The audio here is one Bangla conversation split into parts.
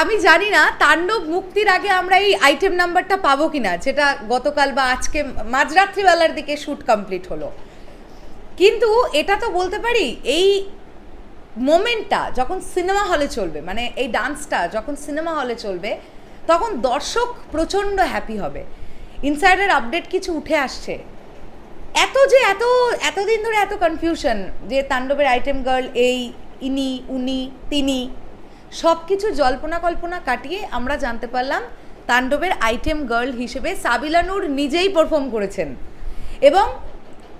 আমি জানি না, তাণ্ডব মুক্তির আগে আমরা এই আইটেম নাম্বারটা পাবো কিনা, যেটা গতকাল বা আজকে মাঝরাত্রিবেলার দিকে শ্যুট কমপ্লিট হলো। কিন্তু এটা তো বলতে পারি, এই মোমেন্টটা যখন সিনেমা হলে চলবে মানে এই ডান্সটা যখন সিনেমা হলে চলবে, তখন দর্শক প্রচণ্ড হ্যাপি হবে। ইনসাইডের আপডেট কিছু উঠে আসছে। এত যে এত, এতদিন ধরে এত কনফিউশন যে তাণ্ডবের আইটেম গার্ল এই, ইনি, উনি, তিনি সব কিছু জল্পনা কল্পনা কাটিয়ে আমরা জানতে পারলাম তাণ্ডবের আইটেম গার্ল হিসেবে সাবিলা নূর নিজেই পারফর্ম করেছেন। এবং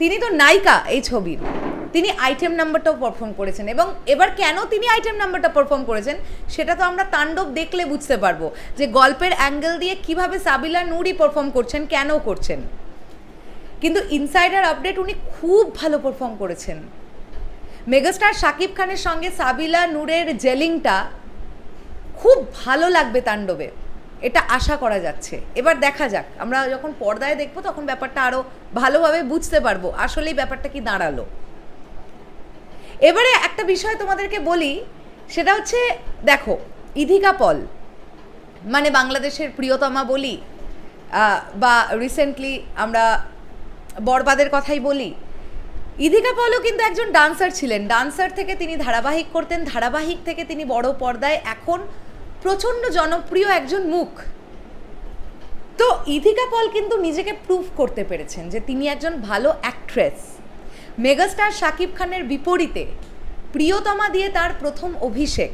তিনি তো নায়িকা এই ছবির। তিনি আইটেম নাম্বারটাও পারফর্ম করেছেন এবং এবার কেন তিনি আইটেম নাম্বারটা পারফর্ম করেছেন সেটা তো আমরা তাণ্ডব দেখলে বুঝতে পারব যে গল্পের অ্যাঙ্গেল দিয়ে কীভাবে সাবিলা নূরই পারফর্ম করছেন কেন করছেন। কিন্তু ইনসাইডার আপডেট উনি খুব ভালো পারফর্ম করেছেন। মেগাস্টার শাকিব খানের সঙ্গে সাবিলা নূরের জেলিংটা খুব ভালো লাগবে তাণ্ডবে। এটা আশা করা যাচ্ছে। এবার দেখা যাক। আমরা যখন পর্দায় দেখব, তখন ব্যাপারটা আরও ভালোভাবে বুঝতে পারব। আসলেই ব্যাপারটা কি দাঁড়াল। এবারে একটা বিষয় তোমাদেরকে বলি, সেটা হচ্ছে, দেখো, ইধিকা পল মানে বাংলাদেশের প্রিয়তমা বলি বা রিসেন্টলি আমরা বরবাদের কথাই বলি, ইধিকা পলও কিন্তু একজন ডান্সার ছিলেন। ডান্সার থেকে তিনি ধারাবাহিক করতেন, ধারাবাহিক থেকে তিনি বড় পর্দায় এখন প্রচণ্ড জনপ্রিয় একজন মুখ। তো ইধিকা পল কিন্তু নিজেকে প্রুফ করতে পেরেছেন যে তিনি একজন ভালো অ্যাক্ট্রেস মেগাস্টার শাকিব খানের বিপরীতে প্রিয়তমা দিয়ে তার প্রথম অভিষেক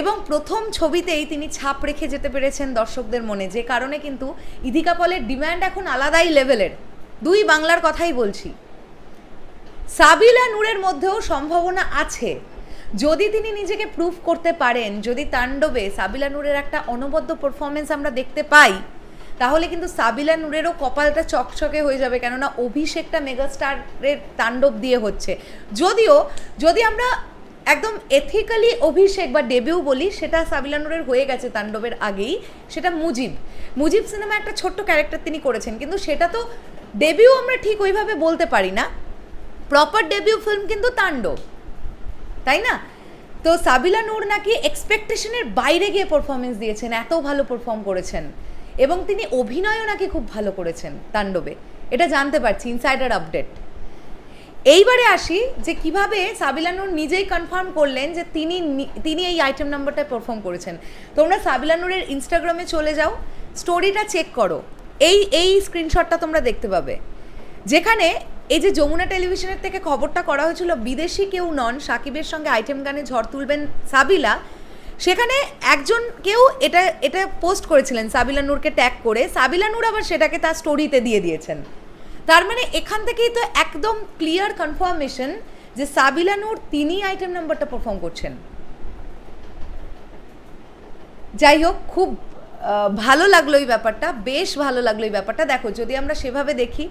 এবং প্রথম ছবিতেই তিনি ছাপ রেখে যেতে পেরেছেন দর্শকদের মনে, যে কারণে কিন্তু ইধিকা পলের ডিম্যান্ড এখন আলাদাই লেভেলের দুই বাংলার কথাই বলছি। সাবিলা নূরের মধ্যেও সম্ভাবনা আছে। যদি তিনি নিজেকে প্রুফ করতে পারেন, যদি তাণ্ডবে সাবিলা নূরের একটা অনবদ্য পারফরমেন্স আমরা দেখতে পাই, তাহলে কিন্তু সাবিলা নূরেরও কপালটা চকচকে হয়ে যাবে, কেননা অভিষেকটা মেগাস্টারের তাণ্ডব দিয়ে হচ্ছে। যদিও, যদি আমরা একদম এথিক্যালি অভিষেক বা ডেবিউ বলি, সেটা সাবিলা নূরের হয়ে গেছে তাণ্ডবের আগেই, সেটা মুজিব। মুজিব সিনেমা একটা ছোট্ট ক্যারেক্টার তিনি করেছেন, কিন্তু সেটা তো ডেবিউ আমরা ঠিক ওইভাবে বলতে পারি না। প্রপার ডেবিউ ফিল্ম কিন্তু তাণ্ডব। তাই না? তো সাবিলা নূর নাকি এক্সপেকটেশনের বাইরে গিয়ে পারফরমেন্স দিয়েছেন, এত ভালো পারফর্ম করেছেন। এবং তিনি অভিনয়ও নাকি খুব ভালো করেছেন তাণ্ডবে। এটা জানতে পারছি ইনসাইডার আপডেট এইবারে আসি যে কীভাবে সাবিলা নূর নিজেই কনফার্ম করলেন যে তিনি তিনি এই আইটেম নাম্বারটায় পারফর্ম করেছেন। তোমরা সাবিলা নূরের ইনস্টাগ্রামে চলে যাও স্টোরিটা চেক করো। এই এই স্ক্রিনশটটা তোমরা দেখতে পাবে। যেখানে এই যে যমুনা টেলিভিশনের থেকে খবরটা করা হয়েছিল, বিদেশি কেউ নন, সাকিবের সঙ্গে আইটেম গানে ঝড় তুলবেন সাবিলা। সেখানে একজন কেউ এটা এটা পোস্ট করেছিলেন, সাবিলা নূরকে ট্যাগ করে। সাবিলা নূর আবার সেটাকে তার স্টোরিতে দিয়ে দিয়েছেন। তার মানে এখান থেকেই তো একদম ক্লিয়ার কনফার্মেশন যে সাবিলা নূর তিনি আইটেম নাম্বারটা পারফর্ম করছেন। যাই হোক, খুব ভালো লাগল এই ব্যাপারটা, বেশ ভালো লাগল এই ব্যাপারটা। দেখো, যদি আমরা সেভাবে দেখি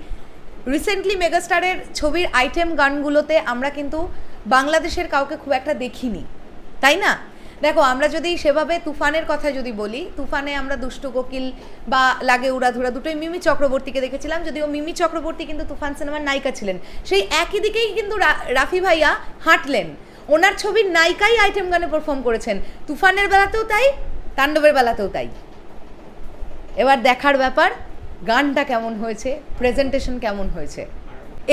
রিসেন্টলি মেগাস্টারের ছবির আইটেম গানগুলোতে আমরা কিন্তু বাংলাদেশের কাউকে খুব একটা দেখিনি। তাই না? দেখো, আমরা যদি সেভাবে তুফানের কথা যদি বলি, তুফানে আমরা দুষ্টু, কোকিল বা লাগে উড়াধুরা দুটোই মিমি চক্রবর্তীকে দেখেছিলাম, যদিও মিমি চক্রবর্তী কিন্তু তুফান সিনেমার নায়িকা ছিলেন। সেই একই দিকেই কিন্তু রাফি ভাইয়া হাঁটলেন। ওনার ছবির নায়িকাই আইটেম গানে পারফর্ম করেছেন। তুফানের বেলাতেও তাই, তাণ্ডবের বেলাতেও তাই। এবার দেখার ব্যাপার গানটা কেমন হয়েছে প্রেজেন্টেশন কেমন হয়েছে?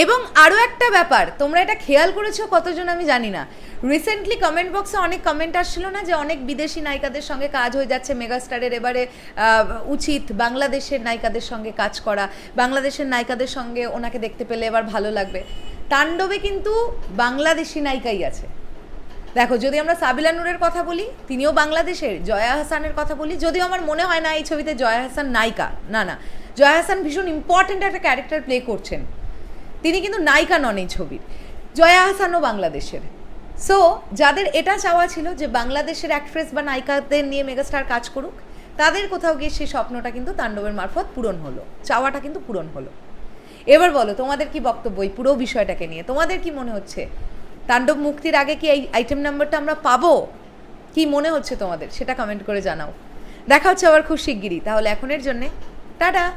এবং আরও একটা ব্যাপার, তোমরা এটা খেয়াল করেছ কতজন আমি জানি না। রিসেন্টলি কমেন্ট বক্সে অনেক কমেন্ট আসছিল না যে অনেক বিদেশি নায়িকাদের সঙ্গে কাজ হয়ে যাচ্ছে মেগাস্টারের এবারে উচিত বাংলাদেশের নায়িকাদের সঙ্গে কাজ করা, বাংলাদেশের নায়িকাদের সঙ্গে ওনাকে দেখতে পেলে এবার ভালো লাগবে। তাণ্ডবে কিন্তু বাংলাদেশি নায়িকাই আছে। দেখো, যদি আমরা সাবিলা নূরের কথা বলি, তিনিও বাংলাদেশের, জয়া হাসানের কথা বলি, যদিও আমার মনে হয় না এই ছবিতে জয়া হাসান নায়িকা, না না। জয়া হাসান ভীষণ ইম্পর্ট্যান্ট একটা ক্যারেক্টার প্লে করছেন। তিনি কিন্তু নায়িকা নন এই ছবির। জয়া হাসানও বাংলাদেশের। সো যাদের এটা চাওয়া ছিল যে বাংলাদেশের অ্যাক্ট্রেস বা নায়িকাদের নিয়ে মেগাস্টার কাজ করুক, তাদের কোথাও গিয়ে সেই স্বপ্নটা কিন্তু তাণ্ডবের মারফত পূরণ হলো। চাওয়াটা কিন্তু পূরণ হলো। এবার বলো, তোমাদের কি বক্তব্য এই পুরো বিষয়টাকে নিয়ে? তোমাদের কি মনে হচ্ছে? তাণ্ডব মুক্তির আগে কি এই আইটেম নাম্বারটা আমরা পাবো? কি মনে হচ্ছে তোমাদের? সেটা কমেন্ট করে জানাও। দেখা হচ্ছে আবার খুব শিগগিরই। তাহলে এখনের জন্যে, টাটা!